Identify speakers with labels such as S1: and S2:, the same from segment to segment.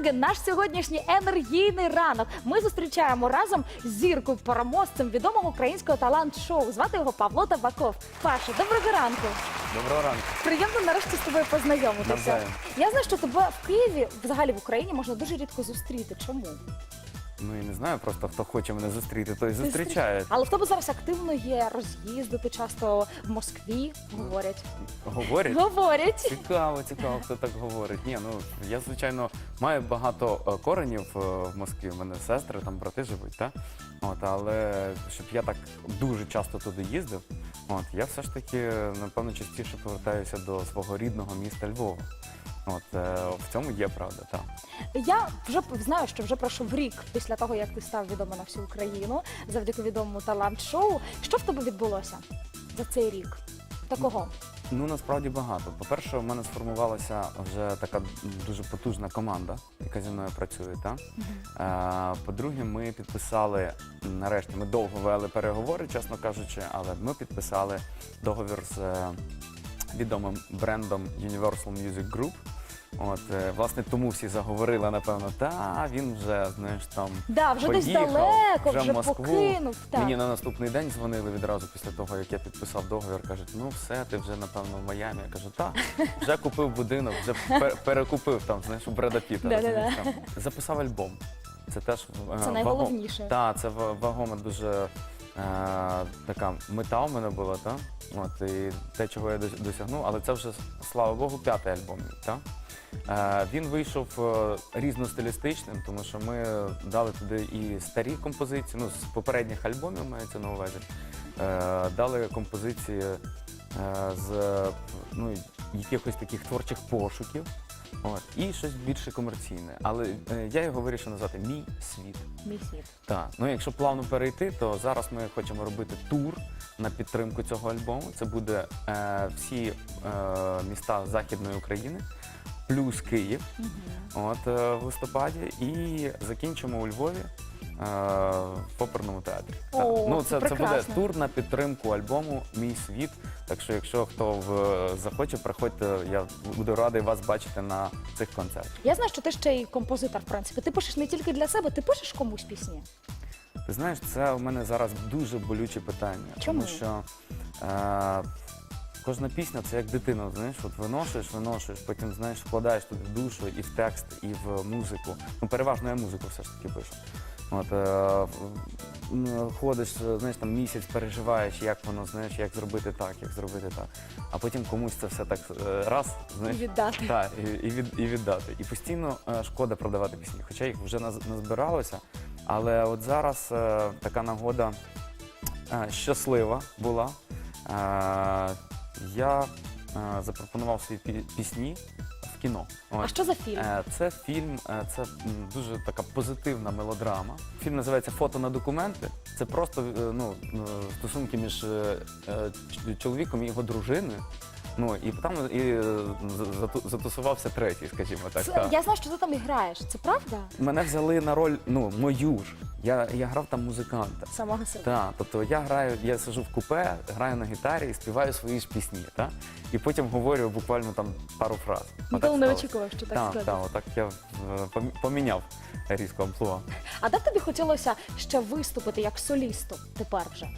S1: Морген, наш сьогоднішній енергійний ранок. Ми зустрічаємо разом зірку переможцем відомого українського талант-шоу. Звати його Павло Табаков. Паша, доброго ранку.
S2: Доброго ранку.
S1: Приємно нарешті з тобою познайомитися.
S2: Навзаєм.
S1: Я знаю, що тебе в Києві, взагалі в Україні, можна дуже рідко зустріти. Чому?
S2: Ну і не знаю, просто хто хоче мене зустріти, той зустрічає.
S1: Але в тебе зараз активно є роз'їзди, ти часто в Москві говорять.
S2: Говорять.
S1: Говорять.
S2: Цікаво, цікаво, хто так говорить. Ні, ну я звичайно маю багато е, коренів е, в Москві. У мене сестри, там брати живуть, так? От, але щоб я так дуже часто туди їздив, от я все ж таки напевно частіше повертаюся до свого рідного міста Львова. От е, в цьому є правда, так.
S1: Я вже знаю, що вже пройшов рік після того, як ти став відомий на всю Україну завдяки відомому талант-шоу. Що в тебе відбулося за цей рік? Такого?
S2: Ну насправді багато. По-перше, у мене сформувалася вже така дуже потужна команда, яка зі мною працює. Та? Е, По-друге, ми підписали нарешті. Ми довго вели переговори, чесно кажучи, але ми підписали договір з е, відомим брендом Universal Music Group. От, е, власне, тому всі заговорили, напевно, та він вже, знаєш, там
S1: Да, вже десь
S2: поїхав,
S1: далеко,
S2: вже
S1: вже
S2: в Москву.
S1: покинув. Так.
S2: Мені на наступний день дзвонили відразу після того, як я підписав договір. Кажуть, ну все, ти вже напевно в Майамі. Я кажу, так, вже купив будинок, вже пер- перекупив там, знаєш, у Бреда Піта.
S1: Да-да-да.
S2: розумієш, там. Записав альбом. Це теж
S1: Це найголовніше.
S2: Так, це ва- вагома дуже е, така мета у мене була, та? От, і те, чого я дос- досягнув, але це вже, слава Богу, п'ятий альбом. мій, Та? Е, Він вийшов е, різностилістичним, тому що ми дали туди і старі композиції, ну, з попередніх альбомів мається на увазі. Е, Дали композиції е, з ну, якихось таких творчих пошуків. От, і щось більше комерційне. Але е, я його вирішив назвати Мій світ.
S1: Мій світ.
S2: Так, ну якщо плавно перейти, то зараз ми хочемо робити тур на підтримку цього альбому. Це буде е, всі е, міста Західної України, плюс Київ, от е, в листопаді, і закінчимо у Львові. е, В оперному театрі. Так.
S1: О,
S2: ну,
S1: це
S2: це, це буде
S1: прекрасно.
S2: тур на підтримку альбому Мій світ. Так що, якщо хто в, захоче, приходьте, я буду радий вас бачити на цих концертах.
S1: Я знаю, що ти ще й композитор, в принципі. Ти пишеш не тільки для себе, ти пишеш комусь пісні.
S2: Ти знаєш, це у мене зараз дуже болюче питання.
S1: Чому?
S2: Тому що е, кожна пісня це як дитина, знаєш, от виношуєш, виношуєш, потім знаєш, вкладаєш туди в душу і в текст, і в музику. Ну, переважно я музику все ж таки пишу. От, е, ходиш, е, знаєш, там місяць переживаєш, як воно, знаєш, як зробити так, як зробити так. А потім комусь це все так е, раз, знаєш,
S1: Віддати.
S2: так, і, і, від, і віддати. І постійно е, шкода продавати пісні, хоча їх вже наз- назбиралося. Але от зараз е, така нагода е, щаслива була. Е, я е, запропонував свої пі- пісні в кіно.
S1: А що за фільм?
S2: Е, Це фільм, е, це м, дуже така позитивна мелодрама. Фільм називається Фото на документи. Це просто е, ну, е, стосунки між е, е, ч- чоловіком і його дружиною. Ну і там і е, зату- затусувався третій, скажімо так.
S1: Це-
S2: та.
S1: я знаю, що ти там і граєш. Це правда?
S2: Мене взяли на роль, ну, мою ж. Я, я грав там музиканта.
S1: Самого себе.
S2: Так, тобто я граю, я сиджу в купе, граю на гітарі і співаю свої ж пісні, та? і потім говорю буквально там пару фраз.
S1: Ніколи не
S2: сталося.
S1: очікував, що так
S2: Так,
S1: складеться.
S2: так, отак я е, пом- поміняв різко амплуа.
S1: А де б тобі хотілося ще виступити як солісту тепер вже?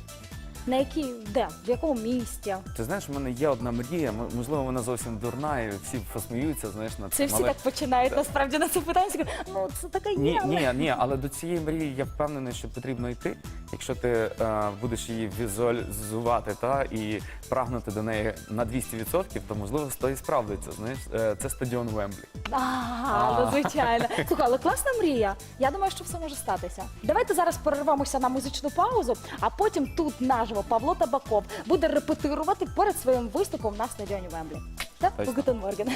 S1: На якій де? В якому місті?
S2: Ти знаєш, у мене є одна мрія, м- можливо, вона зовсім дурна, і всі посміються, знаєш, на
S1: Це
S2: цим,
S1: всі
S2: але-
S1: так починають насправді на це питання. всі кажуть, Ну це така є.
S2: Ні,
S1: але-
S2: ні, ні, але до цієї мрії я впевнений, що потрібно йти. Якщо ти е, будеш її візуалізувати та і прагнути до неї на 200%, то можливо то і справдиться. Знаєш, Е, це стадіон Вемблі.
S1: А, ну звичайно. Слухай, але класна мрія. Я думаю, що все може статися. Давайте зараз перервемося на музичну паузу, а потім тут наживо Павло Табаков буде репетирувати перед своїм виступом на стадіоні Вемблі. Так,
S2: Точно.
S1: Гутен Морген.